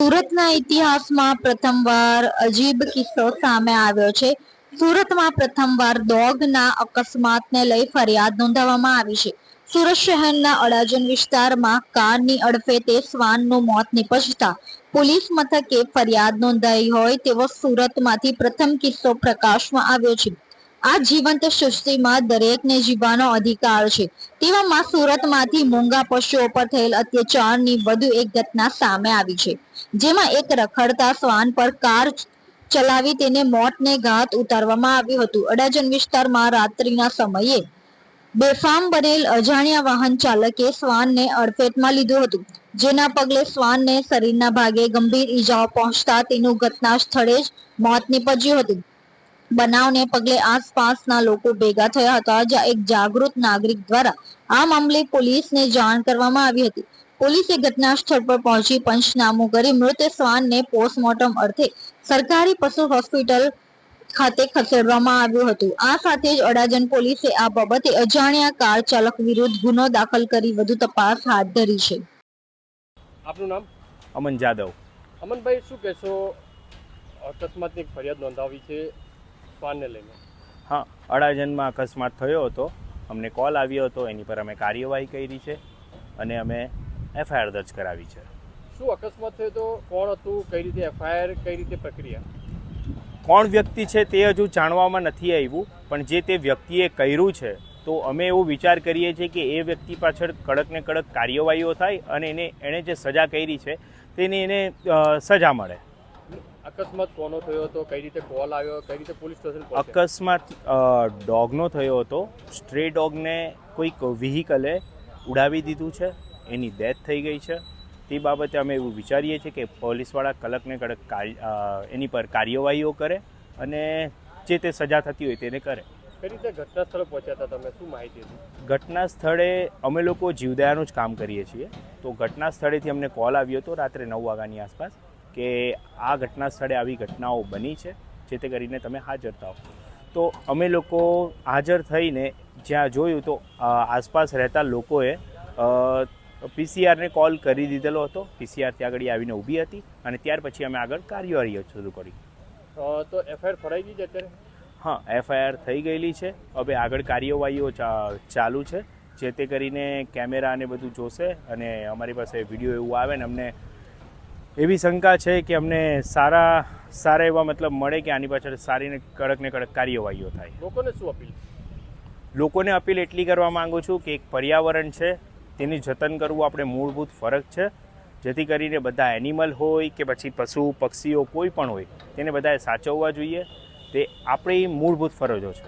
સુરતના ઇતિહાસમાં પ્રથમવાર અજીબ કિસ્સો સામે આવ્યો છે. સુરતમાં પ્રથમવાર ડોગના અકસ્માતને લઈ ફરિયાદ નોંધાવવામાં આવી છે. સુરત શહેરના અડાજણ વિસ્તારમાં કારની અડફેતે શ્વાનનું મોત નિપજતા પોલીસ મથકે ફરિયાદ નોંધાઈ હોય તેવો સુરતમાંથી પ્રથમ કિસ્સો પ્રકાશમાં આવ્યો છે. આ જીવંત સૃષ્ટિમાં દરેકને જીવવાનો અધિકાર છે. તેવામાં સુરતમાંથી મૂંગા પશુઓ પર થયેલ અત્યાચારની વધુ એક ઘટના સામે આવી છે. જેમાં એક રખડતા શ્વાન પર કાર ચલાવી તેને મોતને ઘાત ઉતારવામાં આવ્યું હતું. અડાજણ વિસ્તારમાં રાત્રિના સમયે બેફામ બનેલ અજાણ્યા વાહન ચાલકે શ્વાનને અડફેટમાં લીધું હતું. જેના પગલે શ્વાનને શરીરના ભાગે ગંભીર ઈજાઓ પહોંચતા તેનું ઘટના સ્થળે જ મોત નીપજ્યું હતું. બનાવને પગલે આસપાસના લોકો ભેગા થયા હતા. જ્યાં એક જાગૃત નાગરિક દ્વારા આ મામલે પોલીસને જાણ કરવામાં આવી હતી. પોલીસે ઘટના સ્થળ પર પહોંચી પંચનામું કરી મૃત શ્વાનને પોસ્ટમોર્ટમ અર્થે સરકારી પશુ હોસ્પિટલ ખાતે ખસેડવામાં આવ્યું હતું. આ સાથે જ અડાજણ પોલીસે આ બાબતે અજાણ્યા કાર ચાલક વિરુદ્ધ ગુનો દાખલ કરી વધુ તપાસ હાથ ધરી છે. આપનું નામ? અમન જાદવ. અમનભાઈ શું કહેશો? અકસ્માતની ફરિયાદ નોંધાવી છે. શ્વાનને લઈને. હા અડાજનમાં અકસ્માત થયો હતો. અમને કોલ આવ્યો હતો. એની પર અમે કાર્યવાહી કરી છે અને અમે એફઆઈઆર દર્જ કરાવી છે. શું અકસ્માત થયો તો? કોણ હતું? કઈ રીતે એફઆઈઆર કઈ રીતે પ્રક્રિયા? કોણ વ્યક્તિ છે તે હજુ જાણવામાં નથી આવ્યું પણ જે તે વ્યક્તિએ કર્યું છે તો અમે એવો વિચાર કરીએ છીએ કે એ વ્યક્તિ પાછળ કડકને કડક કાર્યવાહીઓ થાય અને એને એણે જે સજા કરી છે તેની એને સજા મળે. અકસ્માત કોનો થયો હતો? કઈ રીતે કોલ આવ્યો? કઈ રીતે પોલીસ સ્ટેશન અકસ્માત ડોગનો થયો હતો. સ્ટ્રે ડોગને કોઈક વ્હીકલે ઉડાવી દીધું છે. એની ડેથ થઈ ગઈ છે. તે બાબતે અમે એવું વિચારીએ છીએ કે પોલીસવાળા કલકને કડક એની પર કાર્યવાહીઓ કરે અને જે તે સજા થતી હોય તેને કરે. કઈ રીતે ઘટના સ્થળે પહોંચ્યા હતા તમે? શું માહિતી હતી? ઘટના સ્થળે અમે લોકો જીવદયાનું જ કામ કરીએ છીએ. તો ઘટના સ્થળેથી અમને કોલ આવ્યો હતો રાત્રે નવ વાગ્યાની આસપાસ. કે આ ઘટના સ્થળે આવી ઘટનાઓ બની છે જે તે કરીને તમે હાજર થાઓ. તો અમે લોકો હાજર થઈને જ્યાં જોયું તો આસપાસ રહેતા લોકોએ પીસીઆરને કોલ કરી દીધેલો હતો. પીસીઆર ત્યાં આગળ આવીને ઊભી હતી અને ત્યાર પછી અમે આગળ કાર્યવાહી શરૂ કરી. તો એફઆઈઆર ફરાઈ ગઈ છે અત્યારે? હા એફઆઈઆર થઈ ગયેલી છે. હવે આગળ કાર્યવાહીઓ ચા- ચાલુ છે. જે તે કરીને કેમેરા ને બધું જોશે અને અમારી પાસે વીડિયો એવું આવે ને અમને એવી શંકા છે કે અમને સારા સારા એવા મતલબ મળે કે આની પાછળ સારી ને કડક ને કડક કાર્યવાહીઓ થાય? લોકોને શું અપીલ? લોકોને અપીલ એટલી કરવા માંગુ છું કે એક પર્યાવરણ છે તેની જતન કરવું આપણે મૂળભૂત ફરક છે. જેથી કરીને બધા એનિમલ હોય કે પછી પશુ પક્ષીઓ કોઈ પણ હોય તેને બધાએ સાચવવા જોઈએ. તે આપણી મૂળભૂત ફરજો છે.